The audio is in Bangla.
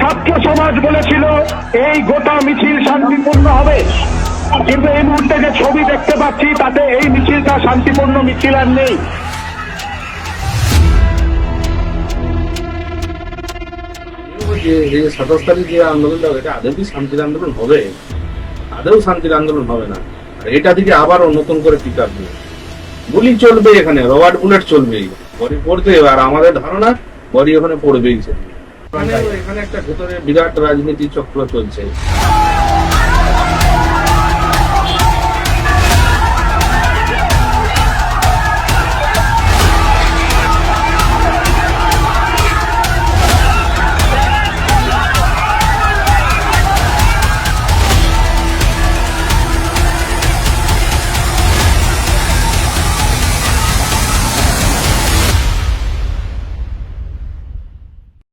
ছাত্র সমাজ বলেছিল এই গোটা মিছিল শান্তিপূর্ণ হবে। কিন্তু এই মুহূর্তে যে ছবি দেখতে পাচ্ছি তাতে এই মিছিলটা শান্তিপূর্ণ মিছিল আর নেই। সাতাশ তারিখ যে আন্দোলনটা হবে, এটা আদৌ কি শান্তির আন্দোলন হবে? আদৌ শান্তির আন্দোলন হবে না। আর এটা থেকে আবারও নতুন করে পিক আপ গুলি চলবে এখানে রবার্ট বুলেট চলবেই। বডি পড়তে আর আমাদের ধারণা, বডি ওখানে পড়বেই এখানে একটা ভেতরে বিরাট রাজনীতি চক্র চলছে।